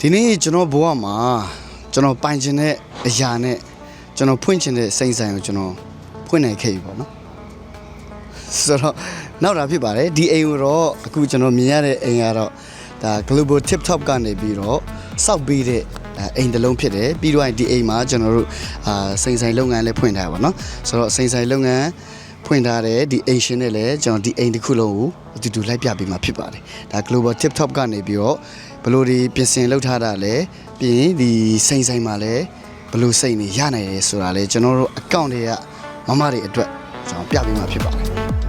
ဒီနေ့ကျွန်တော်ဘဝမှာကျွန်တော်ပိုင်ချင်တဲ့အရာနဲ့ကျွန်တော်ဖွင့်ချင်တဲ့စိတ်ဆိုင်ကိုကျွန်တော်ဖွင့်နိုင်ခဲ့ပြီပေါ့နော်ဆိုတော့နောက်တာဖြစ်ပါတယ်ဒီအိမ်ကိုတော့အခုကျွန်တော်မြင်ရတဲ့အိမ်ကတော့ဒါ global tip top ကနေပြီးတော့စောက်ပေးတဲ့အဲအိမ်တစ်လုံးဖြစ်တယ်ပြီးတော့ဒီအိမ်မှာကျွန်တော်တို့အာစိန်ဆိုင်လုပ်ငန်းလည်းဖွင့်ထားပါတော့ဆိုတော့စိန်ဆိုင်လုပ်ငန်း ဖွင့်ထားတဲ့ဒီအိမ်ရှင်နဲ့လည်းကျွန်တော်ဒီအိမ်တစ်ခုလုံးကိုအတူတူလိုက်ပြပေးမှာဖြစ်ပါတယ်ဒါ global tip top ကနေပြီးတော့ဘယ်လိုဒီပြင်ဆင်လုပ်ထားတာလဲပြီးရင်ဒီစိန်ဆိုင်မှာလည်းဘယ်လိုစိတ်နေရနိုင်လဲဆိုတာလဲကျွန်တော်တို့အကောင့်တွေကမမတွေအတွက်ကျွန်တော်ပြပေးမှာဖြစ်ပါတယ်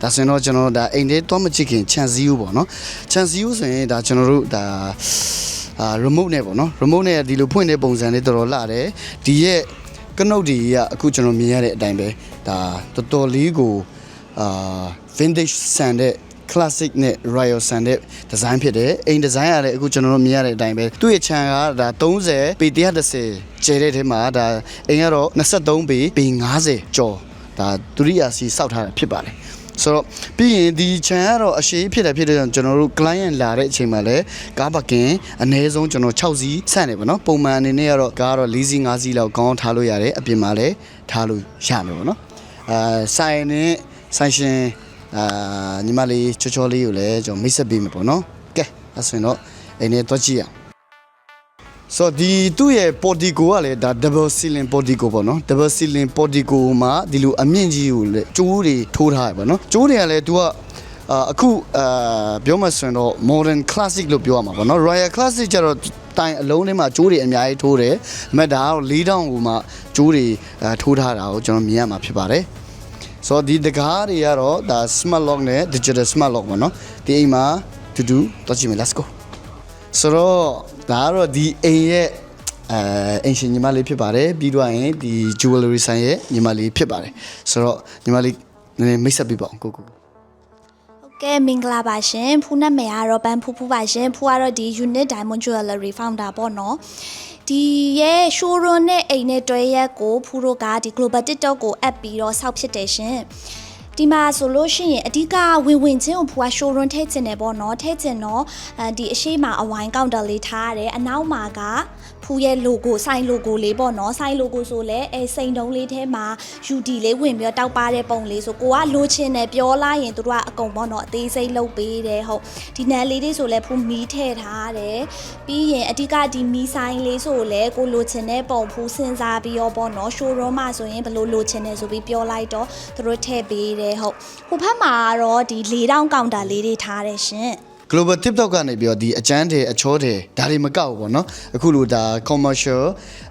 ဒါဆိုရင်တော့ကျွန်တော်ဒါအိမ်ထဲတော့မချစ်ခင်ခြံစည်းဦးပေါ့နော်ခြံစည်းဦးဆိုရင်ဒါကျွန်တော်တို့ဒါအာ remote နဲ့ပေါ့နော် remote နဲ့ဒီလိုဖွင့်တဲ့ပုံစံလေးတော်တော်လှတယ်ဒီရဲ့ကနုတ်ဒီကအခုကျွန်တော်မြင်ရတဲ့အတိုင်းပဲဒါတော်တော်လေးကိုအာ vintage ဆန်တဲ့ classic နဲ့ royal ဆန်တဲ့ design ဖြစ်တယ်အိမ် design ကလည်းအခုကျွန်တော်တို့မြင်ရတဲ့အတိုင်းပဲသူ့ရဲ့ခြံကဒါ30ပေ130ကျဲတဲ့ထဲမှာဒါအိမ်ကတော့23ပေပေ90ကျော်ဒါဒုတိယစီစောက်ထားတာဖြစ်ပါတယ် ဆိုတော့ပြီးရင်ဒီ channel ကတော့အရှိဖြစ်တယ်ဖြစ်တဲ့ကြောင့်ကျွန်တော်တို့ client လာတဲ့အချိန်မှာလည်းကားပါကင်အနည်းဆုံးကျွန်တော်6စီးဆန့်နေပါတော့ပုံမှန်အနေနဲ့ကတော့ကားကတော့4စီး5စီးလောက်ကောင်းထားလို့ရတယ်အပြင်မှာလည်းထားလို့ရမယ်ပေါ့နော်အာဆိုင်နဲ့ဆိုင်ရှင်အာညီမလေးချောချောလေးကိုလည်းကျွန်တော်မိတ်ဆက်ပေးမယ်ပေါ့နော်ကဲအဲ့ဆိုရင်တော့အိမ်နဲ့တော့ကြည့်ရအောင် ဆိုတော့ဒီသူ့ရဲ့ portico ကလည်းဒါ double ceiling portico ပေါ့နော် double ceiling portico မှာဒီလိုအမြင့်ကြီးကိုလည်းကျိုးတွေထိုးထားရပါနော်ကျိုးတွေကလည်း तू ကအာအခုအာပြောမှဆိုရင်တော့ modern classic လို့ပြောရမှာပေါ့နော် royal classic ကျတော့တိုင်အလုံးထဲမှာကျိုးတွေအများကြီးထိုးတယ်အမက်ဒါကတော့၄တောင်ကိုမှကျိုးတွေအာထိုးထားတာကိုကျွန်တော်မြင်ရမှာဖြစ်ပါတယ်ဆိုတော့ဒီတကားတွေကတော့ဒါ smart lock နဲ့ digital smart lock ပေါ့နော်ဒီအိမ်မှာတူတူတော့ကြည့်မယ် let's go ဆိုတော့ဒါကတော့ဒီအိမ်ရဲ့အဲအင်ရှင်ညီမလေးဖြစ်ပါတယ်ပြီးတော့ရင်ဒီ jewelry ဆိုင်ရဲ့ညီမလေးဖြစ်ပါတယ်ဆိုတော့ညီမလေးနည်းနည်းမိတ်ဆက်ပေးပါအောင်ကိုကိုကိုဟုတ်ကဲ့မင်္ဂလာပါရှင်ဖူးနာမည်ကတော့ပန်းဖူးဖူးပါရှင်ဖူးကတော့ဒီ Unit Diamond Jewelry Founder ပေါ့နော်ဒီရဲ့ showroom နဲ့အိမ်နဲ့တွဲရက်ကိုဖူးတို့ကဒီ Global TikTok ကိုအပ်ပြီးတော့စောက်ဖြစ်တယ်ရှင် ဒီမှာဆိုလို့ရှိရင်အဓိကဝင်ဝင်ချင်းကိုဖူက showroom ထည့်ချင်တယ်ပေါ့နော်ထည့်ချင်တော့အဲဒီအရှိမအဝိုင်း counter လေးထားရတယ်အနောက်မှာက ဖူရဲ့ logo ဆိုင် logo လေးပေါ့နော်ဆိုင် logo ဆိုလဲအဲစိန်တုံးလေးထဲမှာ UD လေးဝင်ပြီးတော့တောက်ပါတဲ့ပုံလေးဆိုကိုကလိုချင်တယ်ပြောလိုက်ရင်တို့ကအကုန်ပေါ့နော်အသေးစိတ်လုပ်ပေးတယ်ဟုတ်ဒီနန်းလေးတွေဆိုလဲဖူမီးထည့်ထားတယ်ပြီးရင်အဓိကဒီမီးဆိုင်လေးဆိုလဲကိုလိုချင်တဲ့ပုံဖူစဉ်းစားပြီးတော့ပေါ့နော် showroom မှာဆိုရင်ဘယ်လိုလိုချင်တယ်ဆိုပြီးပြောလိုက်တော့တို့ထည့်ပေးတယ်ဟုတ်ဟိုဘက်မှာကတော့ဒီ၄တောင်ကောင်တာလေးတွေထားတယ်ရှင် global tiktok ကနေပြီးတော့ဒီအကျန်းတယ်အချောတယ်ဒါတွေမကောက်ဘူးပေါ့နော်အခုလိုဒါ commercial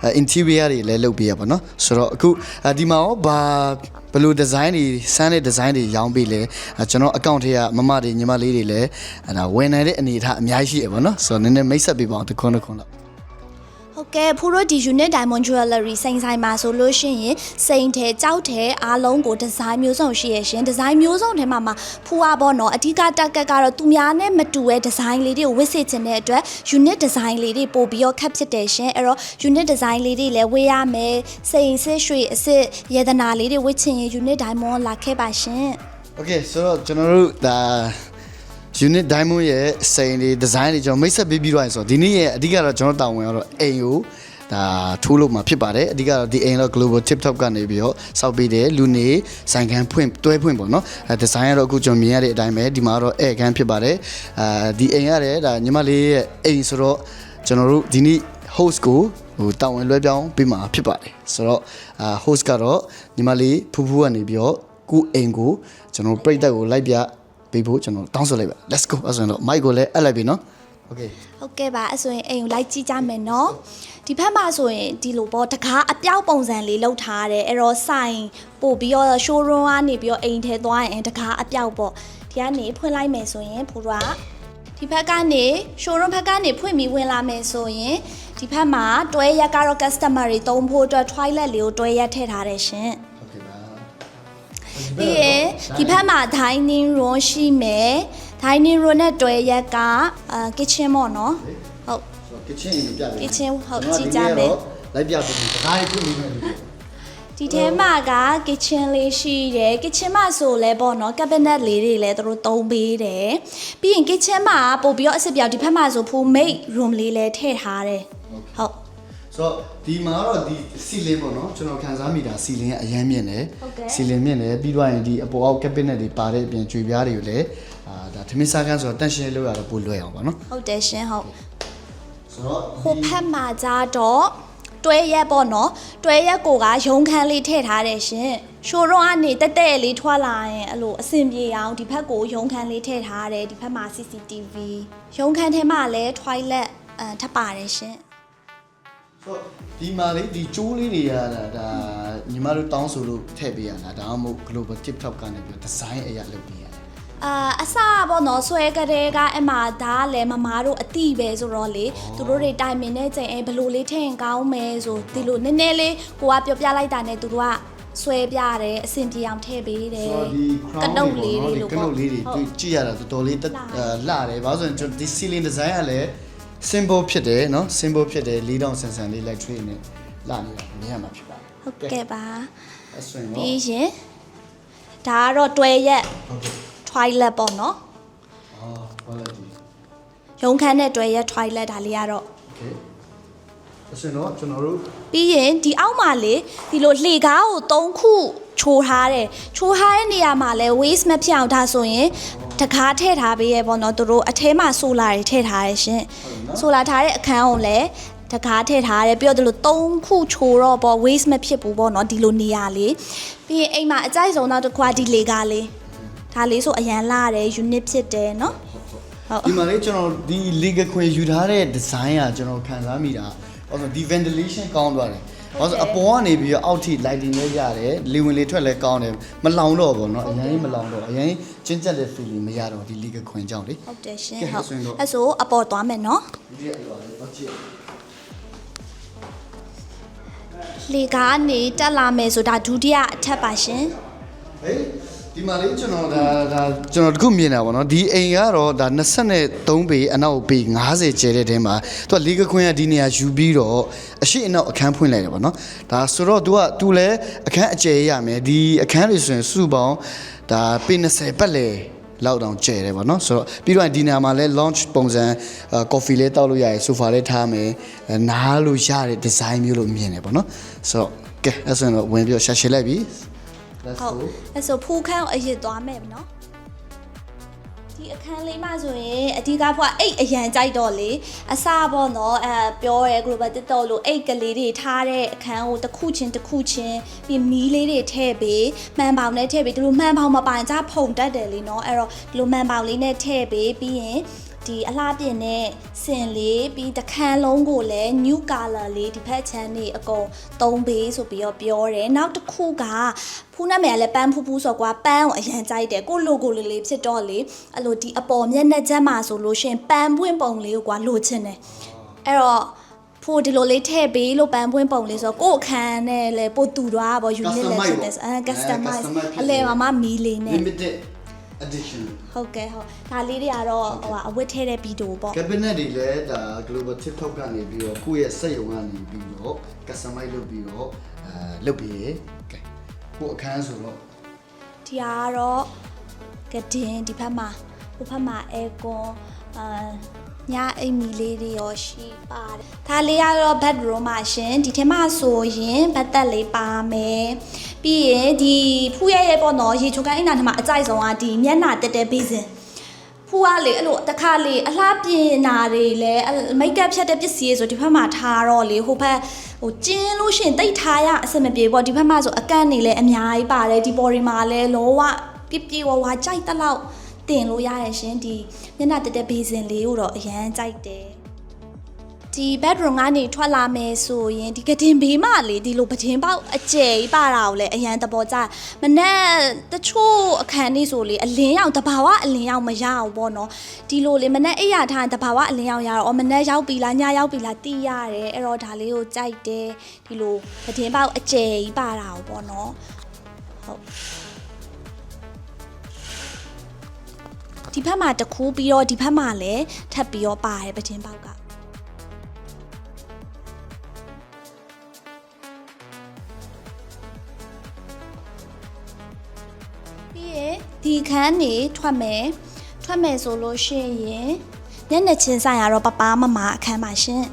uh, interior တွေလည်းလုပ်ပေးရပါတော့ဆိုတော့အခုအာဒီမှာရောဘာဘယ်လို design တွေစမ်းတဲ့ design တွေရောင်းပေးလဲအာကျွန်တော် account ထဲကမမတွေညီမလေးတွေလည်းအဲဒါဝင်နိုင်တဲ့အနေအထားအများကြီးရှိရပါတော့ဆိုတော့နည်းနည်းမိတ်ဆက်ပေးပါအောင်တစ်ခွန်းတစ်ခွန်းလောက် ဟုတ်ကဲ့ဖိုးတို့ဒီ unit diamond jewelry စိန်ဆိုင်မှာဆိုလို့ရှိရင်စိန်ထဲကြောက်ထဲအားလုံးကိုဒီဇိုင်းမျိုးစုံရှိရရှင်ဒီဇိုင်းမျိုးစုံထဲမှာမှဖူအားပေါ့နော်အဓိကတက်ကက်ကတော့သူများနဲ့မတူတဲ့ဒီဇိုင်းလေးတွေကိုဝစ်စေခြင်းတဲ့အတွက် unit design လေးတွေပို့ပြီးတော့ခက်ဖြစ်တယ်ရှင်အဲ့တော့ unit design လေးတွေလည်းဝေးရမယ်စိန်စစ်ရွှေအစစ်ရေတနာလေးတွေဝစ်ချင်ရင် unit diamond လာခဲ့ပါရှင် Okay ဆိုတော့ကျွန်တော်တို့ဒါ unit diamond ရဲ့စိန်တွေ design တွေကျွန်တော်မိတ်ဆက်ပေးပြီးတော့ရင်ဆိုတော့ဒီနေ့ရဲ့အဓိကတော့ကျွန်တော်တာဝန်ကတော့အိမ်ကိုဒါထိုးလို့မှာဖြစ်ပါတယ်အဓိကတော့ဒီအိမ်တော့ global tip top ကနေပြီးတော့စောက်ပေးတယ်လူနေဆိုင်ခန်းဖွင့်တွဲဖွင့်ပေါ့နော်အဲ design ကတော့အခုကျွန်တော်မြင်ရတဲ့အတိုင်းပဲဒီမှာတော့အဲခန်းဖြစ်ပါတယ်အာဒီအိမ်ရတယ်ဒါညီမလေးရဲ့အိမ်ဆိုတော့ကျွန်တော်တို့ဒီနေ့ host ကိုဟိုတာဝန်လွှဲပြောင်းပေးမှာဖြစ်ပါတယ်ဆိုတော့အာ host ကတော့ညီမလေးဖူးဖူးကနေပြီးတော့ကိုအိမ်ကိုကျွန်တော်ပြိတက်ကိုလိုက်ပြ ပေးဖို့ကျွန်တော်တောင်းဆိုလိုက်ပါ let's go အဲ့ဆိုရင်တော့ mic ကိုလည်းအပ်လိုက်ပြီနော် okay ဟုတ်ကဲ့ပါအဲ့ဆိုရင်အိမ်ကိုလိုက်ကြည့်ကြမယ်နော်ဒီဘက်မှာဆိုရင်ဒီလိုပေါ့တကားအပြောက်ပုံစံလေးလောက်ထားတယ်အဲ့တော့ဆိုင်ပို့ပြီးတော့ showroom ကနေပြီးတော့အိမ်ထဲသွားရင်တကားအပြောက်ပေါ့ဒီကနေဖွင့်လိုက်မယ်ဆိုရင်ဖူကဒီဘက်ကနေ showroom ဘက်ကနေဖွင့်ပြီးဝင်လာမယ်ဆိုရင်ဒီဘက်မှာတွဲရက်ကတော့ customer တွေတုံးဖို့အတွက် toilet လေးကိုတွဲရက်ထည့်ထားတယ်ရှင် okay ပါပြီးရင်ဒီဘက်မှာ dining room ရှိမယ် dining room နဲ့တွဲရက်ကအာ kitchen ပေါ့နော်ဟုတ် kitchen ကိုပြပေး kitchen ဟုတ်ကျွန်တော်ကြည့်ကြမယ်လိုက်ပြပေးတယ်ဒါကြီးပြင်နေတယ်ဒီထဲမှာက kitchen လေးရှိတယ် kitchen မှာဆိုလဲပေါ့နော် cabinet လေးတွေလည်းသူတို့သုံးပေးတယ်ပြီးရင် kitchen မှာပို့ပြီးတော့အစ်စ်ပြောက်ဒီဘက်မှာဆို full mate room လေးလည်းထည့်ထားတယ်ဟုတ် ဆိုတော့ဒီမှာတော့ဒီစီလင်းပေါ့နော်ကျွန်တော်ခံစားမိတာစီလင်းကအရမ်းမြင့်တယ်ဟုတ်ကဲ့စီလင်းမြင့်တယ်ပြီးတော့ရင်ဒီအပေါ်အောက် cabinet တွေပါတဲ့အပြင်ကြွေပြားတွေကိုလည်းအာဒါသမင်းစားခန်းဆိုတော့တန့်ရှင်းလို့ရတော့ပိုလွယ်အောင်ပါနော်ဟုတ်တယ်ရှင်ဟုတ်ဆိုတော့ဟိုဖက်မှာကြတော့တွဲရက်ပေါ့နော်တွဲရက်ကိုကရုံခန်းလေးထည့်ထားတယ်ရှင်ရှိုးတော့ကနေတက်တက်လေးထွက်လာရင်အဲ့လိုအဆင်ပြေအောင်ဒီဘက်ကိုရုံခန်းလေးထည့်ထားတယ်ဒီဘက်မှာ CCTV ရုံခန်းထဲမှာလည်း toilet အဲထပ်ပါတယ်ရှင် ဆိုတော့ဒီမှာလေဒီကျိုးလေးတွေကဒါဒါညီမတို့တောင်းဆိုလို့ထည့်ပေးရတာဒါမှမဟုတ် global TikTok ကနေပြီးဒီဇိုင်းအရာလုပ်ပေးရတယ်အာအစပေါ့နော်ဆွဲကလေးကအမဒါကလည်းမမားတို့အတိပဲဆိုတော့လေသူတို့တွေတိုင်ပင်တဲ့ချိန်အဲဘလို့လေးထည့်ရင်ကောင်းမယ်ဆိုဒီလိုနည်းနည်းလေးကိုကပြောပြလိုက်တာနဲ့သူတို့ကဆွဲပြတယ်အဆင်ပြေအောင်ထည့်ပေးတယ်ဆိုတော့ဒီက crown တုတ်တွေလေးပေါ့တွေနော်ဒီလို့ကနုတ်လေးတွေဟုတ်တွေ့ကြည့်ရတာတော်တော်လေးတက်လှအာလှတယ်ဘာလို့ဆိုရင်ကျွန်တော်ဒီ ceiling design ကလည်း symbol ဖြစ်တယ်เนาะ symbol ဖြစ်တယ်လေးတောင်ဆန်ဆန်လေး light tray နဲ့လှနေတာမြင်ရမှာဖြစ်ပါတယ် ဟုတ်ကဲ့ပါ အဲ့ဆိုရင်တော့ ပြီးရင်ဒါကတော့တွဲရက် ဟုတ်ကဲ့ toilet ပေါ့နော် အော် quality ရုံခန်းနဲ့တွဲရက် toilet ဒါလေးကတော့ okay အဲ့ဆိုရင်တော့ကျွန်တော်တို့ပြီးရင်ဒီအောက်မှာလေဒီလိုလှေကားကို၃ခုချိုးထားတယ်ချိုးထားတဲ့နေရာမှာလဲ waste မဖြစ်အောင်ဒါဆိုရင်တကားထည့်ထားပေးရပေါ့နော်သူတို့အထဲမှာဆိုလာတွေထည့်ထားရရှင်ဆိုလာထားတဲ့အခန်းကိုလည်းတကားထည့်ထားရတယ်ပြီးတော့ဒီလို၃ခုချိုးတော့ပေါ့ waste မဖြစ်ဘူးပေါ့နော်ဒီလိုနေရာလေးပြီးရင်အိမ်မှာအကြိုက်ဆုံးတော့တစ်ခွာဒီလေကားလေးဒါလေးဆိုအရန်လာတယ် unit ဖြစ်တယ်နော်ဟုတ်ဒီမှာလေကျွန်တော်ဒီ legal ခွင့်ယူထားတဲ့ design ကကျွန်တော်ခံစားမိတာ ဘာလို့ဒီ ventilation ကောင်းသွားတယ်ဘာလို့အပေါ်ကနေပြီးတော့အောက်ထိ lighting လေးရတယ်လေဝင်လေထွက်လည်းကောင်းတယ်မလောင်တော့ဘောနော်အရင်မလောင်တော့အရင်ချင်းကျက်တဲ့ feeling မရတော့ဒီ league ခွင်ကြောင့်လေဟုတ်တယ်ရှင်ဟုတ်အဲ့ဆိုအပေါ်သွားမယ်နော်ဒီကအပေါ်သွားကြည့်လေကားနေတက်လာမယ်ဆိုတာဒုတိယအထက်ပါရှင်ဟေး ဒီမှာလေးကျွန်တော်ဒါဒါကျွန်တော်တခုမြင်တာပေါ့နော်ဒီအိမ်ကတော့ဒါ23ပေအနောက်ပေ90ကျဲတဲ့တဲမှာသူက legal ခွင့်ကဒီနေရာယူပြီးတော့အရှိအနောက်အခန်းဖွင့်လိုက်တယ်ပေါ့နော်ဒါဆိုတော့ तू က तू လည်းအခန်းအကျယ်ရမယ်ဒီအခန်းတွေဆိုရင်စုပေါင်းဒါပေ20ပတ်လေလောက်တောင်ကျဲတယ်ပေါ့နော်ဆိုတော့ပြီးတော့ဒီနေရာမှာလဲ launch ပုံစံကော်ဖီလေးတောက်လို့ရတယ်ဆိုဖာလေးထားမယ်အဲနားလို့ရတဲ့ design မျိုးလို့မြင်တယ်ပေါ့နော်ဆိုတော့ကဲအဲ့ဆိုရင်တော့ဝင်ပြီးတော့ရှာရှည်လိုက်ပြီ Let's ဟုတ် go အဲ့ဆိုဖူးခန်းကိုအရင်သွားမယ်နော်ဒီအခန်းလေးမှဆိုရင်အဓိကဖွာအိတ်အရန်ကြိုက်တော့လေအစပေါ့နော်အဲပြောရဲ global tiktok လို့အိတ်ကလေးတွေထားတဲ့အခန်းကိုတစ်ခုချင်းတစ်ခုချင်းပြီးမီးလေးတွေထည့်ပေးမှန်ပေါင်နဲ့ထည့်ပေးဒီလိုမှန်ပေါင်မပိုင်ကြဖုန်တတ်တယ်လीနော်အဲ့တော့ဒီလိုမှန်ပေါင်လေးနဲ့ထည့်ပေးပြီးရင် ဒီအလှပြင်နဲ့စင်လေးပြီးတစ်ခန်းလုံးကိုလည်း new color လေးဒီဖက်ချမ်းနေအကုန်သုံးပေးဆိုပြီးတော့ပြောတယ်နောက်တစ်ခုကဖူးနာမည်ကလည်းပန်းဖူးဖူးဆိုကွာပန်းကိုအရန်ကြိုက်တယ်ကိုလိုကိုလေးလေးဖြစ်တော့လေအဲ့လိုဒီအပေါ်မျက်နှာချက်မှာဆိုလို့ရှရင်ပန်းပွင့်ပုံလေးကိုကွာလိုချင်တယ်အဲ့တော့ဖို့ဒီလိုလေးထည့်ပေးလို့ပန်းပွင့်ပုံလေးဆိုတော့ကိုယ့်အခန်းနဲ့လည်းပို့တူသွားပါဘော unit လည်းဖြစ်တယ်ဆိုအဲ customize အလဲမှာမမီးလေးနဲ့ limited edition ဟုတ်ကဲ့ဟုတ်ဒါလေးတွေကတော့ဟိုအဝတ်ထဲတဲ့ဗီဒီယိုပေါ့ cabinet တွေလည်းဒါ global tiktok ကနေပြီးတော့ကိုယ့်ရဲ့စက်ရုံကနေပြီးတော့ customize လုပ်ပြီးတော့အဲလုပ်ပြီးရကဲကိုယ့်အခန်းဆိုတော့ဒီဟာကတော့ကဒင်းဒီဘက်မှာဟိုဘက်မှာအဲကွန်အာ ညအိမ်မီလေးတွေရောရှိပါတယ်ဒါလေးကတော့ bedroom မှာရှင်ဒီထဲမှာဆိုရင်ဘတ်သက်လေးပါမယ်ပြီးရင်ဒီဖူးရဲရဲပေါ့နော်ရေချိုကန်အိမ်နာထဲမှာအကြိုက်ဆုံးကဒီမျက်နှာတက်တဲ့ဘေးစင်ဖူကလေအဲ့လိုတခါလေအလှပြင်နာတွေလဲမိတ်ကပ်ဖြတ်တဲ့ပစ္စည်းတွေဆိုဒီဘက်မှာထားတော့လေဟိုဘက်ဟိုကျင်းလို့ရှရင်တိတ်ထားရအဆင်မပြေပေါ့ဒီဘက်မှာဆိုအကန့်နေလဲအများကြီးပါတယ်ဒီပေါ်တွေမှာလဲလောဝပြပြဝဝကြိုက်တလောက် တင်လို့ရတယ်ရှင်ဒီမျက်နှာတက်တဲ့ဘေးစင်လေးကိုတော့အရန်ကြိုက်တယ်ဒီ bedroom ကနေထွက်လာမယ်ဆိုရင်ဒီကတင်ဘေးမှာလေဒီလိုပတင်းပေါက်အကျယ်ကြီးပါတာကိုလည်းအရန်သဘောကျမနဲ့တချို့အခန်းလေးဆိုလေအလင်းရောင်တဘာဝအလင်းရောင်မရအောင်ပေါ့နော်ဒီလိုလေမနဲ့အိယာထားရင်တဘာဝအလင်းရောင်ရတော့အော်မနဲ့ရောက်ပြီလားညရောက်ပြီလားတီးရတယ်အဲ့တော့ဒါလေးကိုကြိုက်တယ်ဒီလိုပတင်းပေါက်အကျယ်ကြီးပါတာကိုပေါ့နော်ဟုတ် ဒီဘက်မှာတစ်ခုပြီးတော့ဒီဘက်မှာလည်းထပ်ပြီးတော့ပါတယ်ပတင်းပေါက်ကပြီးရင်ဒီခန်းနေထွက်မယ်ထွက်မယ်ဆိုလို့ရှိရင်ညနေချင်းဆိုင်ရတော့ပပမမအခန်းပါရှင်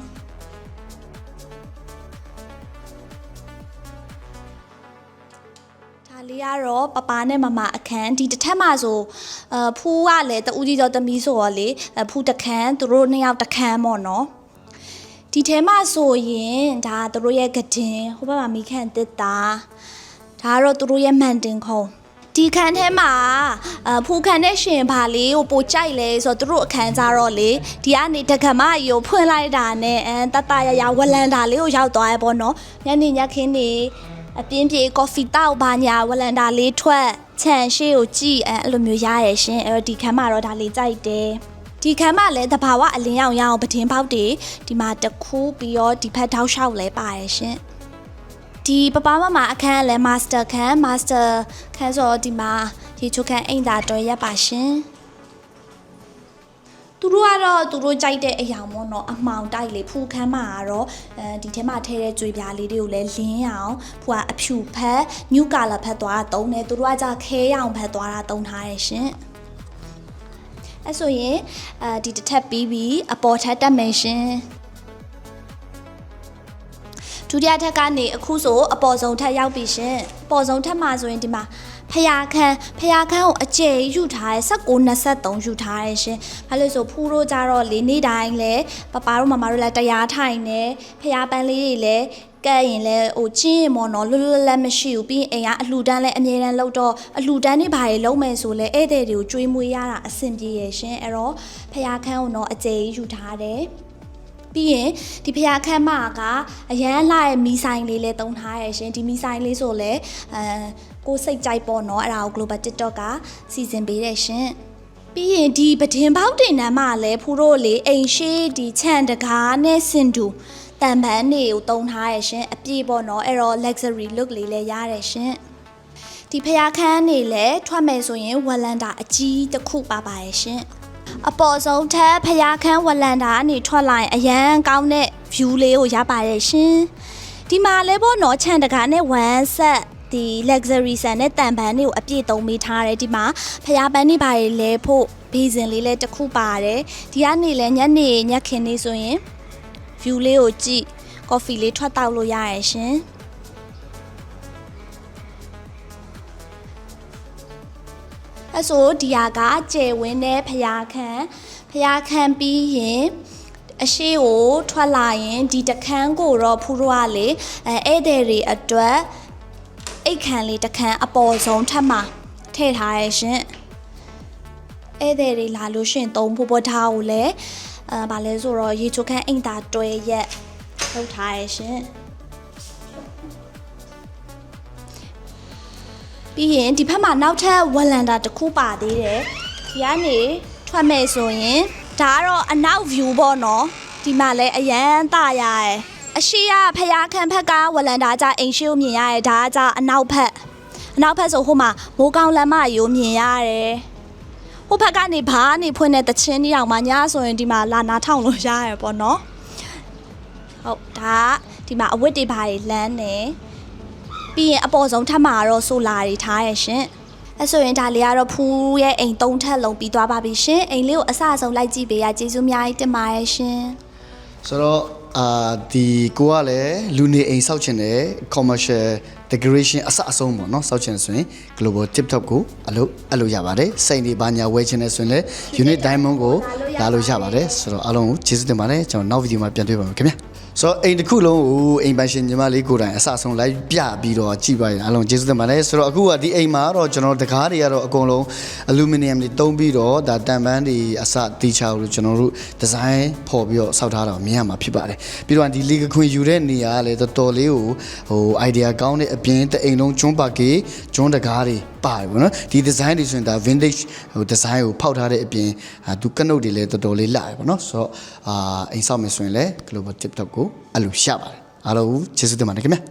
ကတော့ပပနဲ့မမအခန်းဒီတစ်ထက်မှဆိုအဖူးကလည်းတူကြီးတော့တမီးဆိုတော့လေအဖူးတစ်ခန်းသူတို့နှစ်ယောက်တစ်ခန်းပေါ့နော်ဒီထဲမှာဆိုရင်ဒါသူတို့ရဲ့ကတင်ဟိုဘက်မှာမိခန့်တစ်တာဒါကတော့သူတို့ရဲ့မှန်တင်ခုံဒီခန်းထဲမှာအဖူးခန်းနဲ့ရှင်ဘာလေးကိုပိုကြိုက်လဲဆိုတော့သူတို့အခန်းကြတော့လေဒီကနေတက္ကမကြီးကိုဖွင့်လိုက်တာနဲ့အန်တတရရဝလန်တာလေးကိုရောက်သွားရပေါ့နော်ညနေညခင်းနေ အပြင်းပြေကော်ဖီတောက်ပါညာဝလန်တာလေးထွက်ခြံရှိကိုကြည့်အဲအဲ့လိုမျိုးရရရှင်အဲ့တော့ဒီခန်းမှာတော့ဒါလေးကြိုက်တယ်ဒီခန်းမှာလည်းတဘာဝအလင်းရောင်ရအောင်ပတင်းပေါက်တွေဒီမှာတစ်ခုပြီးတော့ဒီဖက်ထောက်လျှောက်လဲပါရရှင်ဒီပပမမအခန်းကလည်း master ခန်း master ခန်းဆိုတော့ဒီမှာရေချိုးခန်းအိမ်သာတော်ရက်ပါရှင် သူတို့ကတော့သူတို့ကြိုက်တဲ့အရာပေါ့နော်အမှောင်တိုက်လေဖူခမ်းမှာကတော့အဲဒီထဲမှာထည့်တဲ့ကြွေပြားလေးတွေကိုလည်းလင်းအောင်ဖူကအဖြူဖက်ညူကာလာဖက်သွားတာတုံးတယ်သူတို့ကကြခဲရောင်ဖက်သွားတာတုံးထားရရှင်အဲဆိုရင်အဲဒီတစ်ထပ်ပြီးပြီးအပေါ်ထပ်တက်မယ်ရှင်ဒုတိယထပ်ကနေအခုဆိုအပေါ်ဆုံးထပ်ရောက်ပြီရှင်အပေါ်ဆုံးထပ်မှာဆိုရင်ဒီမှာ ဖျားခန်းဖျားခန်းကိုအကျယ်ယူထားရဲ19 23ယူထားရဲရှင်ဘာလို့ဆိုဖူးတို့ကြတော့လေနေ့တိုင်းလဲပပတို့မမတို့လည်းတရားထိုင်နေဖျားပန်းလေးတွေလည်းကဲရင်လဲဟိုချင်းရင်မော်နော်လွတ်လွတ်လပ်မရှိဘူးပြီးရင်အိမ်ကအလှူဒန်းလဲအမြဲတမ်းလောက်တော့အလှူဒန်းတွေဘာတွေလုံးမယ်ဆိုလဲဧည့်သည်တွေကိုကြွေးမွေးရတာအဆင်ပြေရဲ့ရှင်အဲ့တော့ဖျားခန်းကိုတော့အကျယ်ယူထားတယ်ပြီးရင်ဒီဖျားခမ်းမကအရန်လှရဲ့မီဆိုင်လေးလည်းတုံးထားရရှင်ဒီမီဆိုင်လေးဆိုလဲအဲ ကိုယ်စိတ်ကြိုက်ပေါ့နော်အဲ့ဒါကို Global TikTok ကစီစဉ်ပေးတယ်ရှင်ပြီးရင်ဒီပဒင်ပေါက်တင်နမ်းမှာလည်းဖူးတို့လေအိမ်ရှိဒီခြံတကားနဲ့စင်တူတန်ပန်းတွေကိုတုံးထားရရှင်အပြည့်ပေါ့နော်အဲ့တော့ luxury look လေးလည်းရတယ်ရှင်ဒီဖျားခန်းနေလဲထွက်မယ်ဆိုရင်ဝလန်တာအကြီးတစ်ခုပါပါရဲ့ရှင်အပေါ်ဆုံးထက်ဖျားခန်းဝလန်တာကနေထွက်လာရင်အရန်ကောင်းတဲ့ view လေးကိုရပါတယ်ရှင်ဒီမှာလဲပေါ့နော်ခြံတကားနဲ့ one set ဒီ luxury ဆန်နဲ့တန်ပန်းတွေကိုအပြည့်သုံးပေးထားတယ်ဒီမှာဖျားပန်းတွေပါလေလဲဖို့ဘေးစင်လေးလဲတစ်ခုပါတယ်ဒီကနေလဲညနေညခင်းနေဆိုရင် view လေးကိုကြည့် coffee လေးထွက်တောက်လို့ရရရှင်အဲဆိုဒီဟာကကျယ်ဝင်းတဲ့ဖျားခန်းဖျားခန်းပြီးရင်အရှိကိုထွက်လာရင်ဒီတခန်းကိုတော့ဖူးတော့ကလေအဲဧည့်သည်တွေအတွက် အိတ်ခမ်းလေးတခန်းအပေါ်ဆုံးထပ်မှာထည့်ထားရရှင်ဧည့်သည်တွေလာလို့ရှရင်သုံးဖို့ပေါ်ထားကိုလည်းအဲဗာလဲဆိုတော့ရေချိုခန်းအိမ်သာတွဲရက်ထုတ်ထားရရှင်ပြီးရင်ဒီဘက်မှာနောက်ထပ်ဝလန်တာတစ်ခုပါသေးတယ်ဒီကနေထွက်မယ်ဆိုရင်ဒါကတော့အနောက် view ပေါ့နော်ဒီမှာလည်းအရန်ตาရရဲ့ အရှိရဖျားခန့်ဖက်ကဝလန်တာကြအိမ်ရှိကိုမြင်ရရဲ့ဒါကကြအနောက်ဖက်အနောက်ဖက်ဆိုဟိုမှာမိုးကောင်းလမ်းမကြီးကိုမြင်ရတယ်ဟိုဘက်ကနေဘားနေဖွင့်တဲ့တချင်းကြီးအောင်မညာဆိုရင်ဒီမှာလာနာထောင်လို့ရရပေါ့နော်ဟုတ်ဒါကဒီမှာအဝတ်တွေဘာတွေလမ်းနေပြီးရင်အပေါ်ဆုံးထပ်မှာတော့ဆိုလာတွေထားရရှင်အဲဆိုရင်ဒါလေးကတော့ဖူးရဲ့အိမ်သုံးထပ်လုံးပြီးသွားပါပြီရှင်အိမ်လေးကိုအဆအဆုံးလိုက်ကြည့်ပေးရကျေးဇူးအများကြီးတင်ပါတယ်ရှင်ဆိုတော့ အာဒီကိုကလည်းလူနေအိမ်ဆောက်ချင်တယ် commercial decoration အစအဆုံးပေါ့နော်ဆောက်ချင်တယ်ဆိုရင် global tip top ကိုအလုပ်အလုပ်ရပါတယ်စိတ်တွေဘာညာဝယ်ချင်တယ်ဆိုရင်လည်း unit diamond ကိုလာလို့ရပါတယ်ဆိုတော့အားလုံးကိုကျေးဇူးတင်ပါတယ်ကျွန်တော်နောက်ဗီဒီယိုမှာပြန်တွေ့ပါမယ်ခင်ဗျာ ဆိုတော့အိမ်တစ်ခုလုံးကိုအိမ်ပိုင်ရှင်ညီမလေးကိုယ်တိုင်အစအဆုံးလိုက်ပြပြီးတော့ကြည့်ပါရင်အားလုံးကျေးဇူးတင်ပါတယ်ဆိုတော့အခုကဒီအိမ်မှာတော့ကျွန်တော်တကားတွေကတော့အကုန်လုံးအလူမီနီယမ်တွေတုံးပြီးတော့ဒါတန်ပန်းတွေအစတီချာကိုကျွန်တော်တို့ဒီဇိုင်းဖော်ပြီးတော့ဆောက်ထားတာကိုမြင်ရမှာဖြစ်ပါတယ်ပြီးတော့ဒီလီကခွင်ယူတဲ့နေရာကလည်းတော်တော်လေးကိုဟို idea ကောင်းတဲ့အပြင်တအိမ်လုံးကျွန်းပါကေကျွန်းတကားတွေပါတယ်ပေါ့နော်ဒီ design တွေဆိုရင်ဒါ vintage ဟို design ကိုဖောက်ထားတဲ့အပြင်အာသူကနုတ်တွေလည်းတော်တော်လေးလာတယ်ပေါ့နော်ဆိုတော့အာအိမ်ဆောက်မယ်ဆိုရင်လည်း global tip top ကိုအဲ့လိုရှာပါတယ်အားလုံးကျေးဇူးတင်ပါတယ်ခင်ဗျာ